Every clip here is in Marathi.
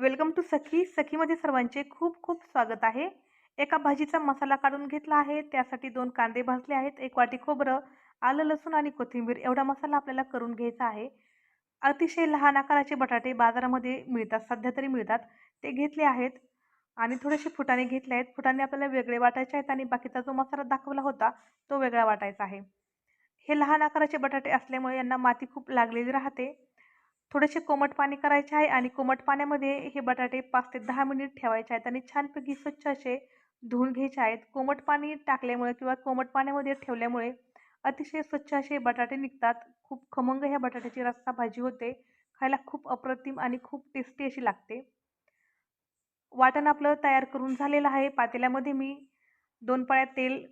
वेलकम टू सखी. सखीमध्ये सर्वांचे खूप खूप स्वागत आहे. एका भाजीचा मसाला काढून घेतला आहे. त्यासाठी दोन कांदे भाजले आहेत. एक वाटी खोबरं आलं लसूण आणि कोथिंबीर एवढा मसाला आपल्याला करून घ्यायचा आहे. अतिशय लहान आकाराचे बटाटे बाजारामध्ये मिळतात सध्या तरी मिळतात. ते घेतले आहेत आणि थोडेसे फुटाणे घेतले आहेत. फुटाणे आपल्याला वेगळे वाटायचे आहेत आणि बाकीचा जो मसाला दाखवला होता तो वेगळा वाटायचा आहे. हे लहान आकाराचे बटाटे असल्यामुळे यांना माती खूप लागलेली राहते. थोडेसे कोमट पाणी करायचे आहे आणि कोमट पाण्यामध्ये हे बटाटे पाच ते दहा मिनिट ठेवायचे आहेत आणि छानपैकी स्वच्छ असे धुवून घ्यायचे आहेत. कोमट पाणी टाकल्यामुळे किंवा कोमट पाण्यामध्ये ठेवल्यामुळे अतिशय स्वच्छ असे बटाटे निघतात. खूप खमंग ह्या बटाट्याची रस्सा भाजी होते. खायला खूप अप्रतिम आणि खूप टेस्टी अशी लागते. वाटण आपलं तयार करून झालेलं आहे. पातेल्यामध्ये मी दोन पाळ्या तेल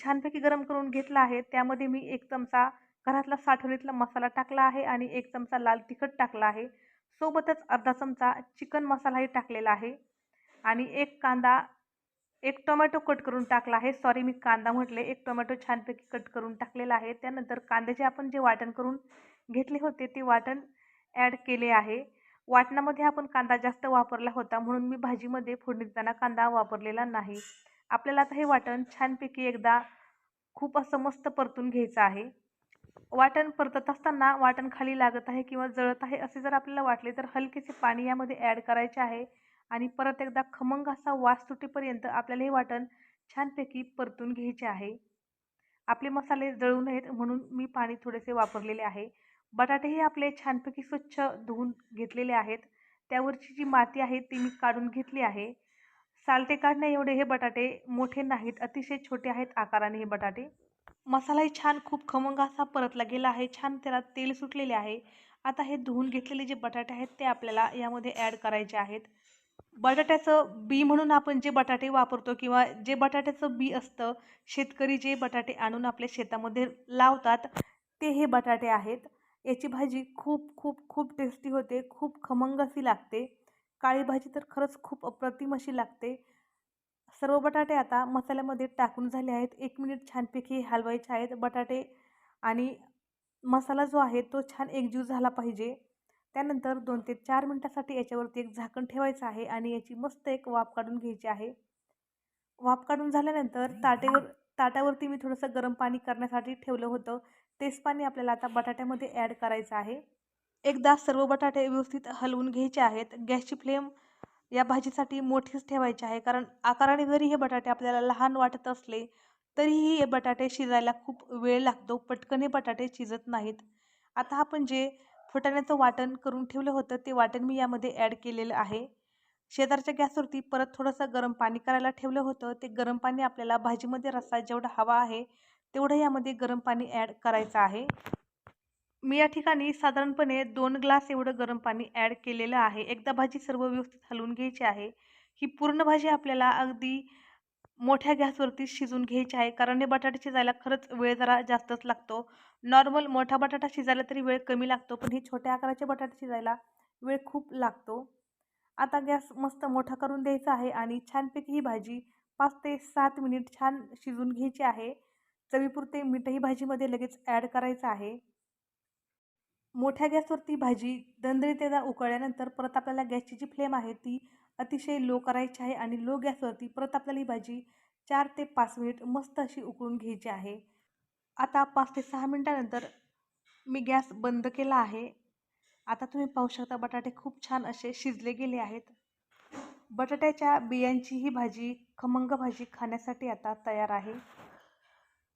छानपैकी गरम करून घेतलं आहे. त्यामध्ये मी एक चमचा घरातला साठवणीतला मसाला टाकला आहे आणि एक चमचा लाल तिखट टाकला आहे. सोबतच अर्धा चमचा चिकन मसालाही टाकलेला आहे. आणि एक कांदा एक टोमॅटो कट करून टाकला आहे. सॉरी मी कांदा म्हटले. एक टोमॅटो छानपैकी कट करून टाकलेला आहे. त्यानंतर कांद्याचे आपण जे वाटण करून घेतले होते ते वाटण ॲड केले आहे. वाटणामध्ये आपण कांदा जास्त वापरला होता म्हणून मी भाजीमध्ये फोडणी देताना कांदा वापरलेला नाही. आपल्याला आता हे वाटण छानपैकी एकदा खूप असं मस्त परतून घ्यायचं आहे. वाटण परतत असताना वाटण खाली लागत आहे किंवा जळत आहे असे जर आपल्याला वाटले तर हलकेसे पाणी यामध्ये ॲड करायचे आहे आणि परत एकदा खमंग असा वास तुटेपर्यंत आपल्याला हे वाटण छानपैकी परतून घ्यायचे आहे. आपले मसाले जळू नयेत म्हणून मी पाणी थोडेसे वापरलेले आहे. बटाटेही आपले छानपैकी स्वच्छ धुवून घेतलेले आहेत. त्यावरची जी माती आहे ती मी काढून घेतली आहे. सालटे काढण्याएवढे एवढे हे बटाटे मोठे नाहीत अतिशय छोटे आहेत आकाराने हे बटाटे. मसालाही छान खूप खमंग असा परतला गेला आहे. छान त्याला तेल सुटलेले आहे. आता हे धुवून घेतलेले जे बटाटे आहेत ते आपल्याला यामध्ये ॲड करायचे आहेत. बटाट्याचं बी म्हणून आपण जे बटाटे वापरतो किंवा जे बटाट्याचं बी असतं शेतकरी जे बटाटे आणून आपल्या शेतामध्ये लावतात ते हे बटाटे आहेत. याची भाजी खूप खूप खूप टेस्टी होते. खूप खमंग अशी लागते. काळी भाजी तर खरंच खूप अप्रतिम अशी लागते. सर्व बटाटे आता मसाल्यामध्ये टाकून झाले आहेत. एक मिनिट छानपैकी हलवायचे आहेत बटाटे आणि मसाला जो आहे तो छान एकजीव झाला पाहिजे. त्यानंतर दोन ते चार मिनटासाठी याच्यावरती एक झाकण ठेवायचं आहे आणि याची मस्त एक वाफ काढून घ्यायची आहे. वाफ काढून झाल्यानंतर ताटेवर ताटावरती मी थोडंसं गरम पाणी करण्यासाठी ठेवलं होतं. तेच पाणी आपल्याला आता बटाट्यामध्ये ॲड करायचं आहे. एकदा सर्व बटाटे व्यवस्थित हलवून घ्यायचे आहेत. गॅसची फ्लेम या भाजीसाठी मोठीच ठेवायची आहे. कारण आकाराने जरी हे बटाटे आपल्याला लहान वाटत असले तरीही हे बटाटे शिजायला खूप वेळ लागतो. पटकन हे बटाटे शिजत नाहीत. आता आपण जे फुटाण्याचं वाटण करून ठेवलं होतं ते वाटण मी यामध्ये ॲड केलेलं आहे. शेजारच्या गॅसवरती परत थोडंसं गरम पाणी करायला ठेवलं होतं. ते गरम पाणी आपल्याला भाजीमध्ये रस्सा जेवढा हवा आहे तेवढं यामध्ये गरम पाणी ॲड करायचं आहे. मी या ठिकाणी साधारणपणे दोन ग्लास एवढं गरम पाणी ॲड केलेलं आहे. एकदा भाजी सर्व व्यवस्थित हलवून घ्यायची आहे. ही पूर्ण भाजी आपल्याला अगदी मोठ्या गॅसवरती शिजून घ्यायची आहे. कारण हे बटाटे शिजायला खरंच वेळ जरा जास्तच लागतो. नॉर्मल मोठा बटाटा शिजायला तरी वेळ कमी लागतो. पण हे छोट्या आकाराचे बटाटे शिजायला वेळ खूप लागतो. आता गॅस मस्त मोठा करून द्यायचा आहे आणि छानपैकी ही भाजी पाच ते सात मिनिट छान शिजून घ्यायची आहे. चवीपुरते मीठही भाजीमध्ये लगेच ॲड करायचं आहे. मोठ्या गॅसवरती भाजी दणदणीत उकळल्यानंतर परत आपल्याला गॅसची जी फ्लेम आहे ती अतिशय लो करायची आहे आणि लो गॅसवरती परत आपल्याला ही भाजी चार ते पाच मिनिट मस्त अशी उकळून घ्यायची आहे. आता पाच ते सहा मिनटानंतर मी गॅस बंद केला आहे. आता तुम्ही पाहू शकता बटाटे खूप छान असे शिजले गेले आहेत. बटाट्याच्या बियांची ही भाजी खमंग भाजी खाण्यासाठी आता तयार आहे.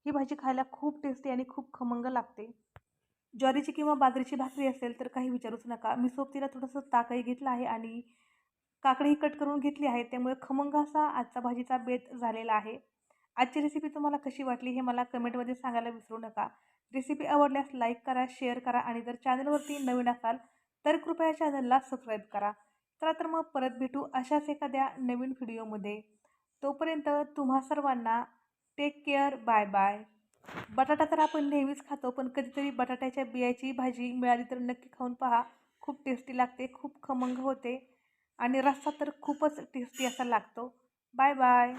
ही भाजी खायला खूप टेस्टी आणि खूप खमंग लागते. ज्वारीची किंवा बाजरीची भाकरी असेल तर काही विचारूच नका. मी सोबतीला थोडंसं ताकही घेतलं आहे आणि काकडीही कट करून घेतली आहे. त्यामुळे खमंग असा आजचा भाजीचा बेत झालेला आहे. आजची रेसिपी तुम्हाला कशी वाटली हे मला कमेंटमध्ये सांगायला विसरू नका. रेसिपी आवडल्यास लाईक करा शेअर करा आणि जर चॅनलवरती नवीन असाल तर कृपया चॅनलला सबस्क्राईब करा. चला तर मग परत भेटू अशाच एखाद्या नवीन व्हिडिओमध्ये तोपर्यंत तुम्हा सर्वांना टेक केअर बाय बाय बटाटा तर आपण नेहमीच खातो पण कधीतरी बटाट्याच्या बियाची भाजी मिळाली तर नक्की खाऊन पहा. खूप टेस्टी लागते खूप खमंग होते आणि रस्सा तर खूपच टेस्टी असा लागतो. Bye bye